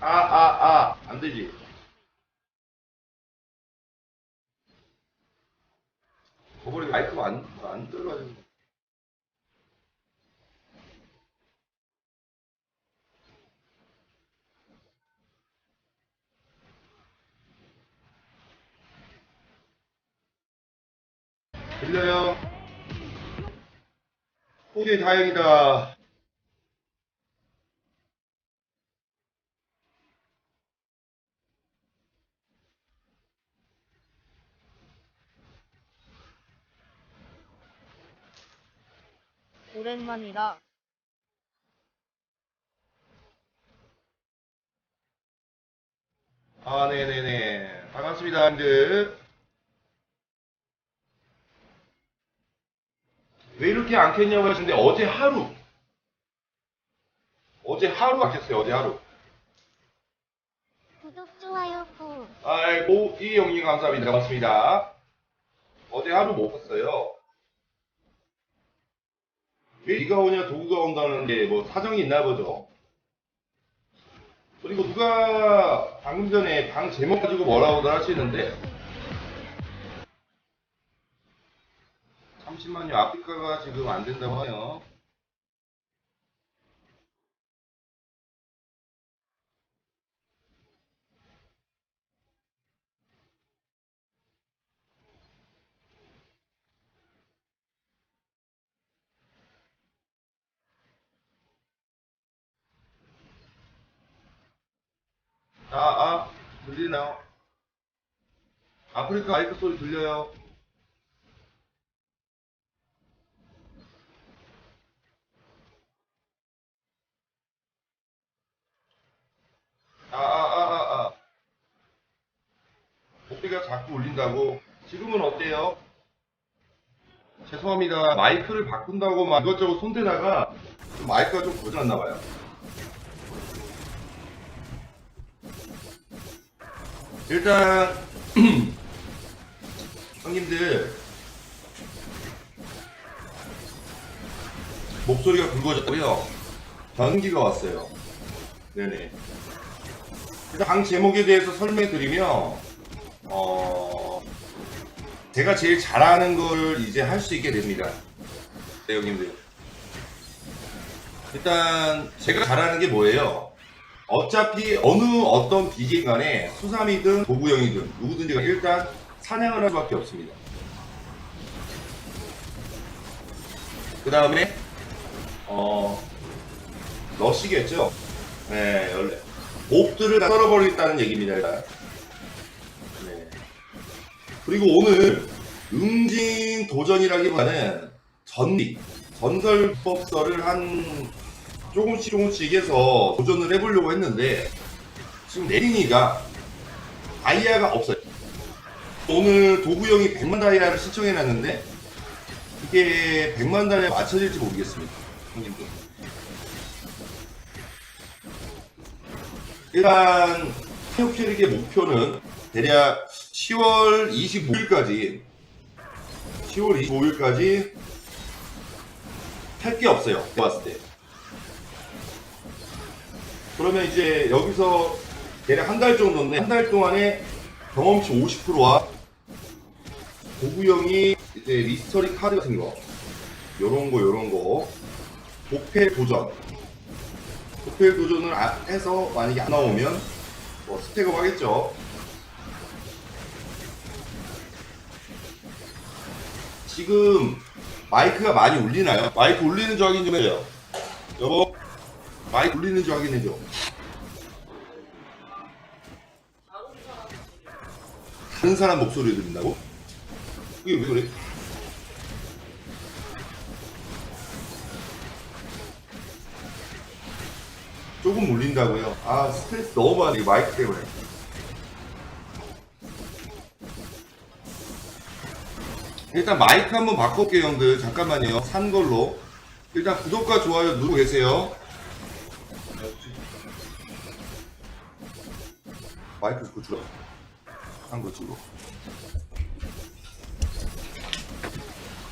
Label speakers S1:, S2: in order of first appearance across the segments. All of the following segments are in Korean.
S1: 아, 아, 아, 안 되지. 저번에 마이크가 안, 안 들어가지고. 들려요? 오케이, 다행이다.
S2: 오랜만이다.
S1: 아, 네네네. 반갑습니다, 여러분들. 왜 이렇게 안 켰냐고 하시는데, 어제 하루. 어제 하루 안 켰어요, 어제 하루.
S3: 구독, 좋아요, 꾹.
S1: 아이고, 이 형님 감사합니다. 고맙습니다. 어제 하루 못 켰어요. 왜 비가 오냐, 도구가 온다는데, 뭐, 사정이 있나 보죠. 그리고 누가 방금 전에 방 제목 가지고 뭐라고들 하시는데, 잠시만요. 아프리카가 지금 안 된다고 하요. 아, 아, 들리나요? 아프리카 마이크 소리 들려요? 아, 아, 아, 아, 아. 목소리가 자꾸 울린다고? 지금은 어때요? 죄송합니다. 마이크를 바꾼다고 막 이것저것 손대다가 좀 마이크가 좀 고장났나봐요. 일단 형님들 목소리가 굵어졌고요. 변기가 왔어요. 네네. 일단 방 제목에 대해서 설명해 드리면 어 제가 제일 잘하는 걸 이제 할 수 있게 됩니다. 네 형님들. 일단 제가 잘하는 게 뭐예요 어차피 어느 어떤 BJ 간에 수삼이든 도구형이든 누구든지 일단 사냥을 할 수밖에 없습니다. 그 다음에 어 러시겠죠? 네, 원래 몹들을 다 썰어버리겠다는 얘기입니다. 일단. 네. 그리고 오늘 응징 도전이라기보다는 전리 전설법설을 한 조금씩 조금씩 해서 도전을 해보려고 했는데 지금 내린이가 다이아가 없어요. 오늘 도구 형이 100만 다이아를 신청해놨는데 이게 100만 다이아에 맞춰질지 모르겠습니다. 형님들. 일단 태국 캐릭의 목표는 대략 10월 25일까지 10월 25일까지 할 게 없어요. 봤을 때. 그러면 이제 여기서 대략 한 달 정도인데 한 달 동안에 경험치 50%와 고구형이 이제 리스터리 카드 같은 거 요런 거 요런 거 복패 도전 복패 도전을 아- 해서 만약에 안 나오면 뭐 스택업 하겠죠 지금 마이크가 많이 울리나요? 마이크 울리는 줄 확인 좀 해요 여보 마이크 울리는 줄 확인해줘. 다른 사람 목소리 들린다고? 그게 왜 그래? 조금 울린다고요? 아 스트레스 너무 많이 마이크 때문에. 일단 마이크 한번 바꿔볼게요 형들 잠깐만요 산 걸로 일단 구독과 좋아요 누르고 계세요 마이크 그 줄여. 한 거지로.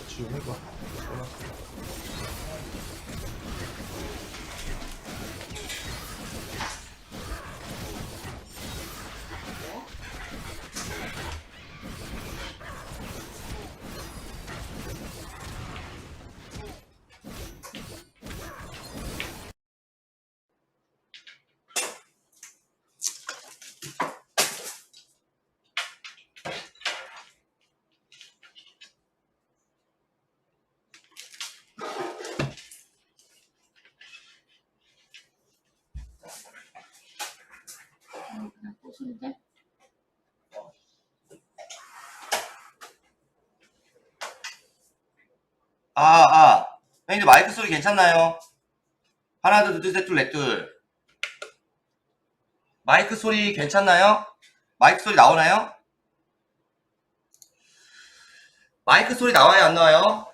S1: 지금 해봐.
S3: 꼬소리인데?
S1: 아, 아. 형님들 마이크 소리 괜찮나요? 하나, 둘, 둘, 셋, 둘, 넷, 둘. 마이크 소리 괜찮나요? 마이크 소리 나오나요? 마이크 소리 나와요, 안 나와요?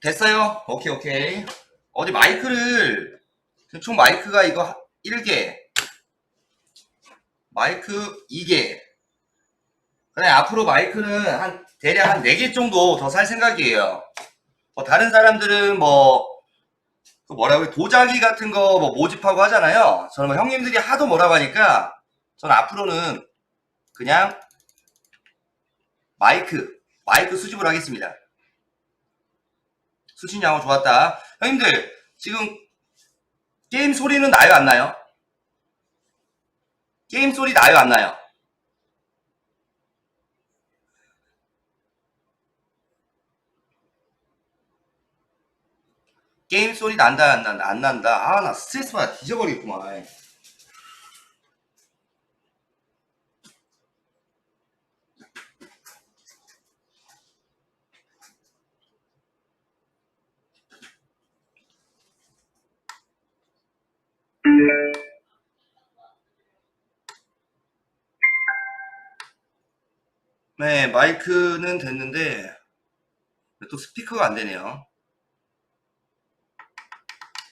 S1: 됐어요? 오케이, 오케이. 어디 마이크를, 지금 총 마이크가 이거 1개. 마이크 2개. 그래, 앞으로 마이크는 한, 대략 한 4개 정도 더 살 생각이에요. 뭐 다른 사람들은 뭐, 그 뭐라고, 도자기 같은 거 뭐 모집하고 하잖아요. 저는 뭐 형님들이 하도 뭐라고 하니까, 저는 앞으로는 그냥 마이크, 마이크 수집을 하겠습니다. 수신 양호 좋았다. 형님들, 지금 게임 소리는 나요, 안 나요? 게임 소리 나요, 안 나요? 게임 소리 난다, 안 난다, 안 난다. 아, 나 스트레스 받아 뒤져버리겠구만. 네, 마이크는 됐는데, 또 스피커가 안 되네요.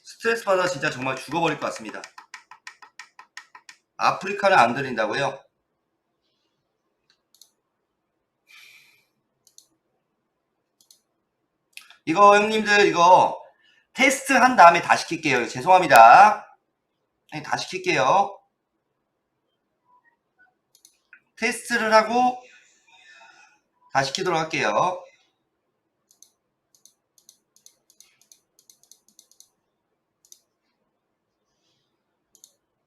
S1: 스트레스 받아 진짜 정말 죽어버릴 것 같습니다. 아프리카는 안 들린다고요? 이거 형님들 이거 테스트 한 다음에 다 시 킬게요. 죄송합니다. 네, 다 시 킬게요. 테스트를 하고 다 시 키도록 할게요.